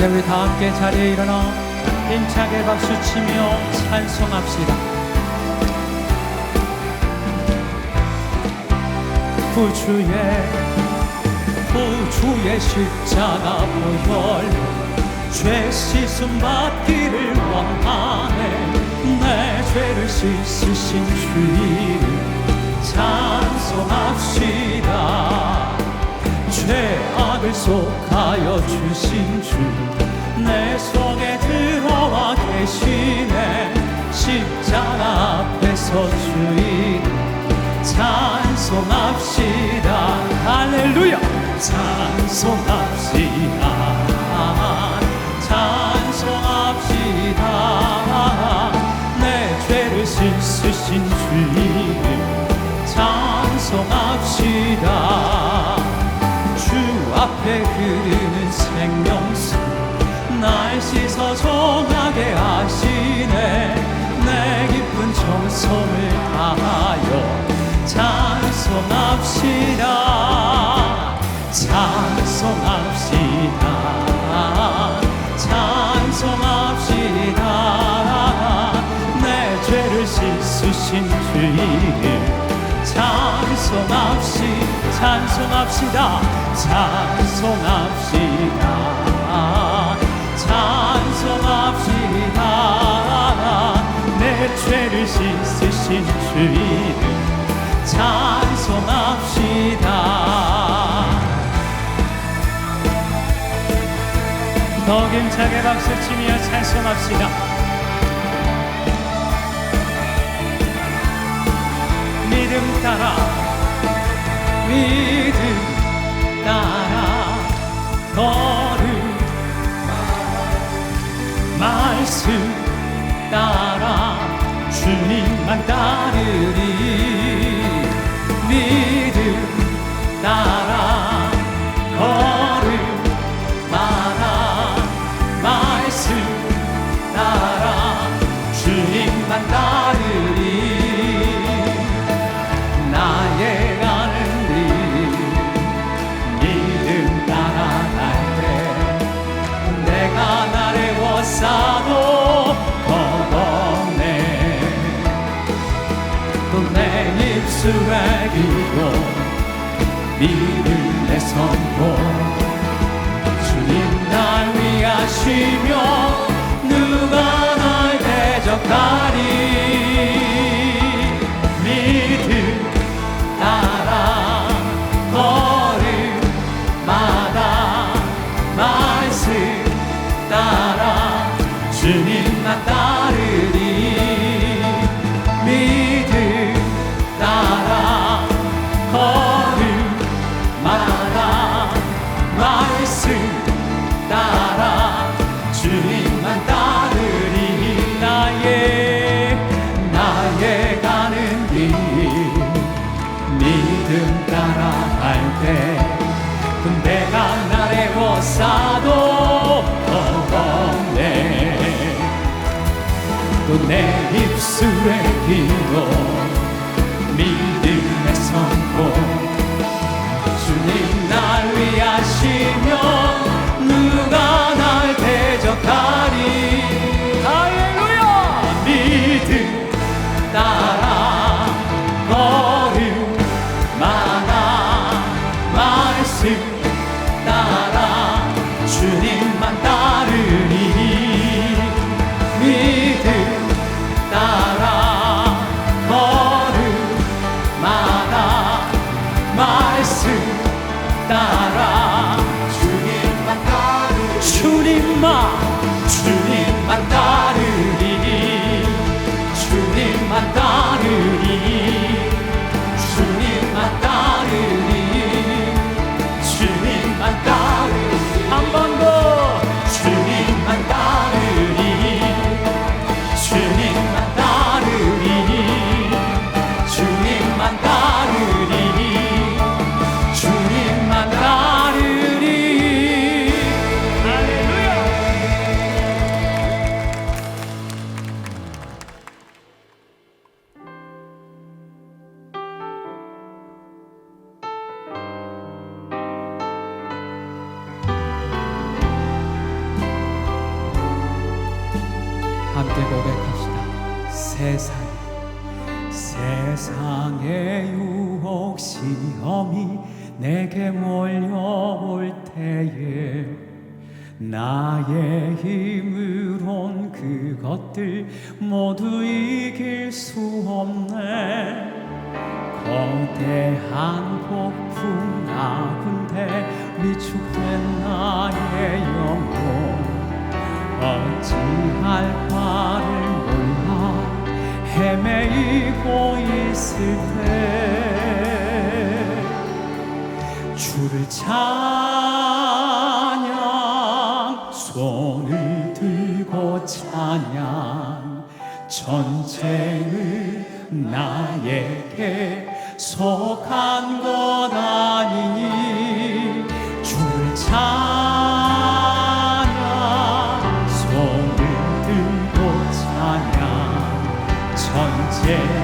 이제 우리 다 함께 자리에 일어나 힘차게 박수치며 찬송합시다. 구주의 구주의 십자가 보혈 죄 씻음 받기를 원하네. 내 죄를 씻으신 주님 찬송합시다. 죄악 을 속하여 주신 주 내 속에 들어와 계시네. 십자가 앞에서 주인 찬송합시다. 할렐루야! 찬송합시다 앞에 흐르는 생명수 날 씻어 정하게 하시네. 내 깊은 정성을 다하여 찬송합시다. 찬송합시다. 찬송합시다. 내 죄를 씻으신 주님 찬송합시 찬송합시다 찬송합시다. 찬송합시다. 내 죄를 씻으신 주님 찬송합시다. 더 힘차게 박수치며 찬송합시다. 믿음 따라 믿음 따라 걸음 말씀 따라 주님만 따르리 내 입술의 기도 믿음의 선고 주님 날 위하시며 누가 날 대적하리? 믿음 따라 걸음마다 말씀 따라 주님만 따르 또 내 입술의 기도 믿음의 선고 주님 날 위하시며 누가 날 대적하리? 할렐루야! 믿음 따라 걸음마다 말씀 세상에 세상의 유혹 시험이 내게 몰려올 때에 나의 힘으론 그것들 모두 이길 수 없네. 거대한 폭풍 아군데 위축된 나의 영혼 어찌할 바를 헤매이고 있을 때 주를 찬양 손을 들고 찬양 전쟁을 나에게 속한 것 아니니 주를 찬양 again.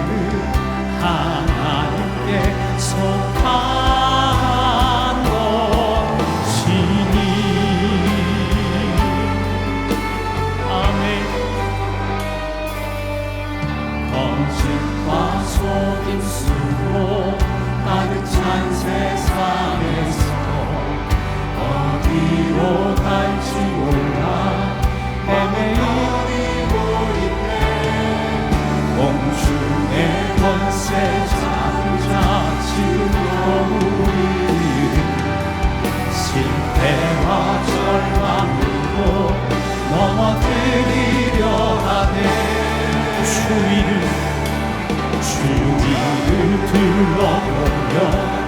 흘러오며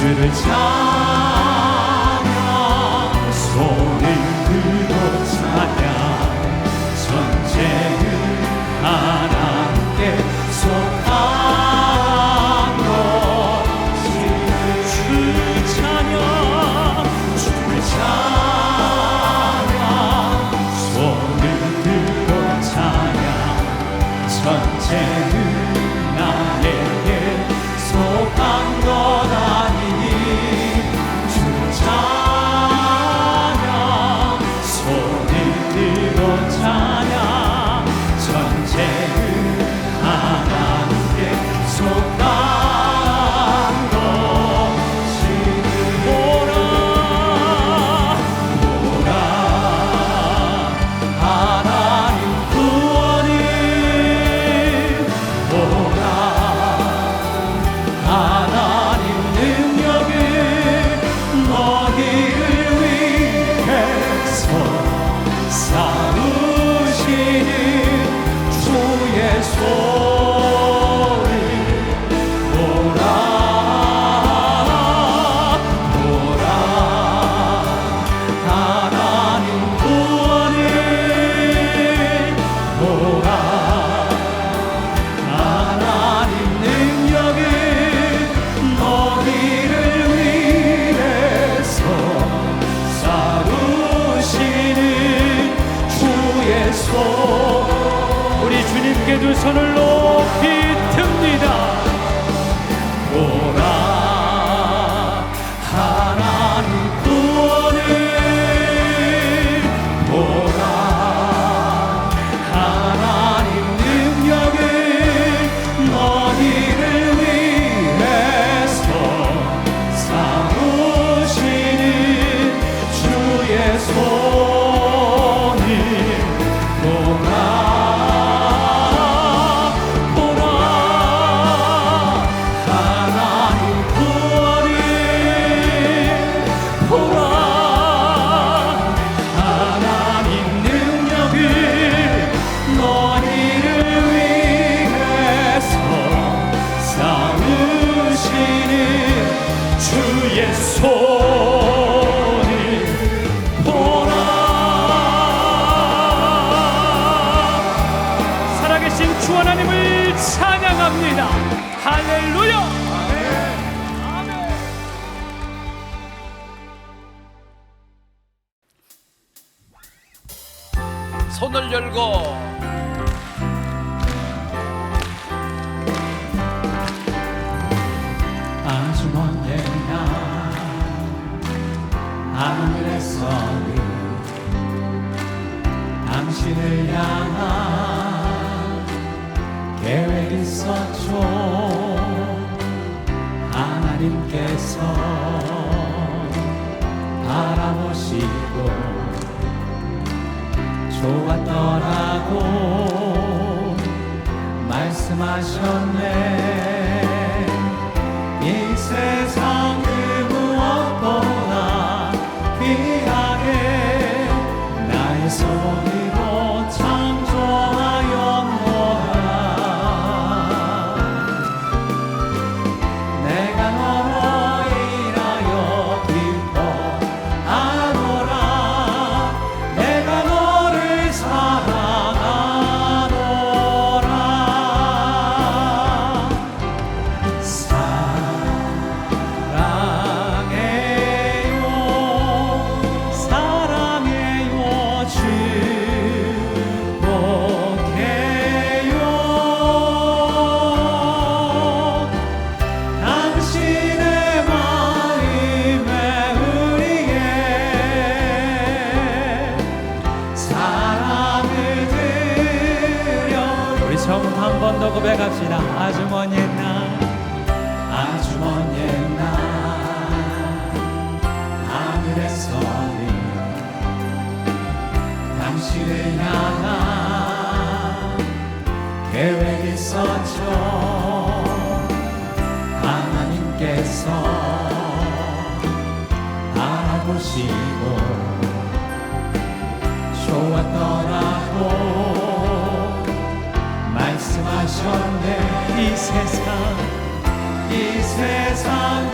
주를 찾 두 손을 높이 손을 열고. 아주 먼 옛날 하늘에서는 당신을 향한 계획 있었죠. 하나님께서 바라보시고 좋았더라고. 말씀하셨네. 이 세상 고백합시다. 아주 먼 옛날 아주 먼 옛날. 하늘에서는 당신을 향한 계획 있었죠. 하나님께서 알아보시 전에 이 세상 이 세상.